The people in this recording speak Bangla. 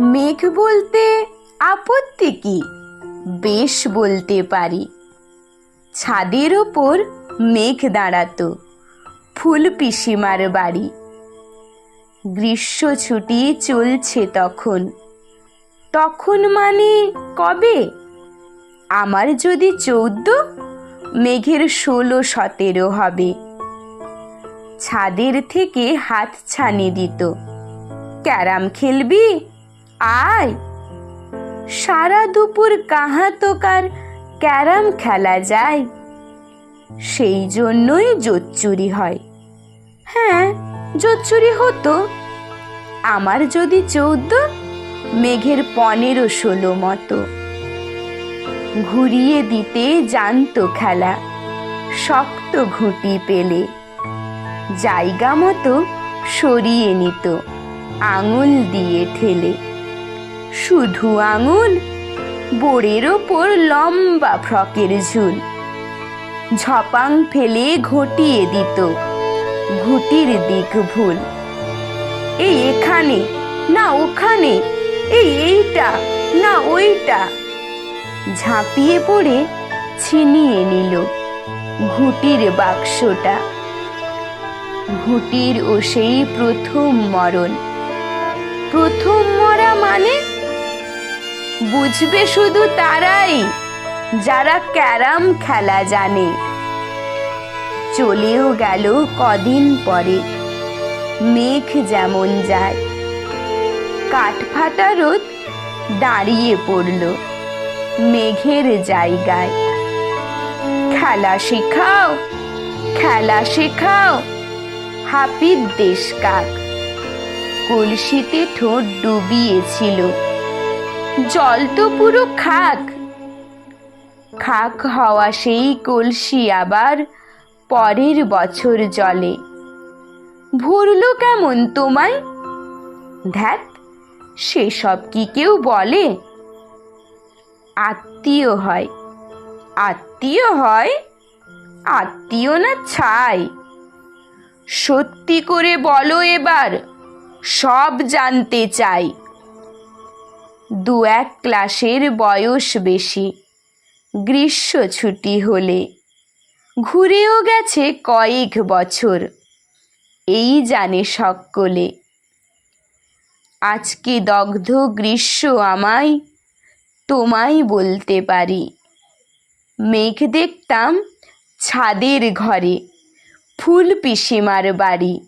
মেঘ বলতে আপত্তি কি? বেশ বলতে পারি। ছাদের ওপর মেঘ দাঁড়াতো, ফুল পিসিমার বাড়ি। গ্রীষ্ম ছুটি চলছে তখন। তখন মানে কবে? আমার যদি চৌদ্দ, মেঘের ষোলো, সতেরো হবে। ছাদের থেকে হাত ছানি দিত। ক্যারাম খেলবি? আয়। সারা দুপুর কাহা তোকার ক্যারাম খেলা যায়। সেই জন্যই জোচ্চুরি হয়। হ্যাঁ জোচ্চুরি হতো। আমার যদি চৌদ্দ, মেঘের পনেরো ষোলো মতো। ঘুরিয়ে দিতে জানতো খেলা, শক্ত ঘুঁটি পেলে। জায়গা মতো সরিয়ে নিত, আঙুল দিয়ে ঠেলে। শুধু আঙুল, বোড়ের ওপর লম্বা ফ্রকের ঝুল। ঝপাং ফেলে ঘটিয়ে দিত ঘুটির দিক ভুল। এই এখানে, না ওখানে, এই এইটা, না ওইটা। ঝাঁপিয়ে পড়ে ছিনিয়ে নিল ঘুটির বাক্সটা। ঘুটির ও সেই প্রথম মরণ। প্রথম মরা মানে বুঝবে শুধু তারাই যারা ক্যারাম খেলা জানে। চলেও গেল কদিন পরে, মেঘ যেমন যায়। কাঠফাটা রোদ দাঁড়িয়ে পড়ল মেঘের জায়গায়। খেলা শেখাও খেলা শেখাও হাপির দেশ কাক কলসিতে ঠোঁট ডুবিয়েছিল। জল তো পুরো খাক। খাক হওয়া সেই কলসি আবার পরের বছর জলে। ভরলো কেমন তোমায়? ধ্যাত সেসব কি কেউ বলে? আত্মীয় হয়। আত্মীয় হয়? আত্মীয় না ছাই সত্যি করে বলো এবার, সব জানতে চাই। দু এক ক্লাসের বয়স বেশি। গ্রীষ্ম ছুটি হলে। ঘুরেও গেছে কয়েক বছর। এই জানে সকলে। আজকে দগ্ধ গ্রীষ্ম আমায় তোমায় বলতে পারি। মেঘ দেখতাম ছাদের ঘরে, ফুল পিসিমার বাড়ি।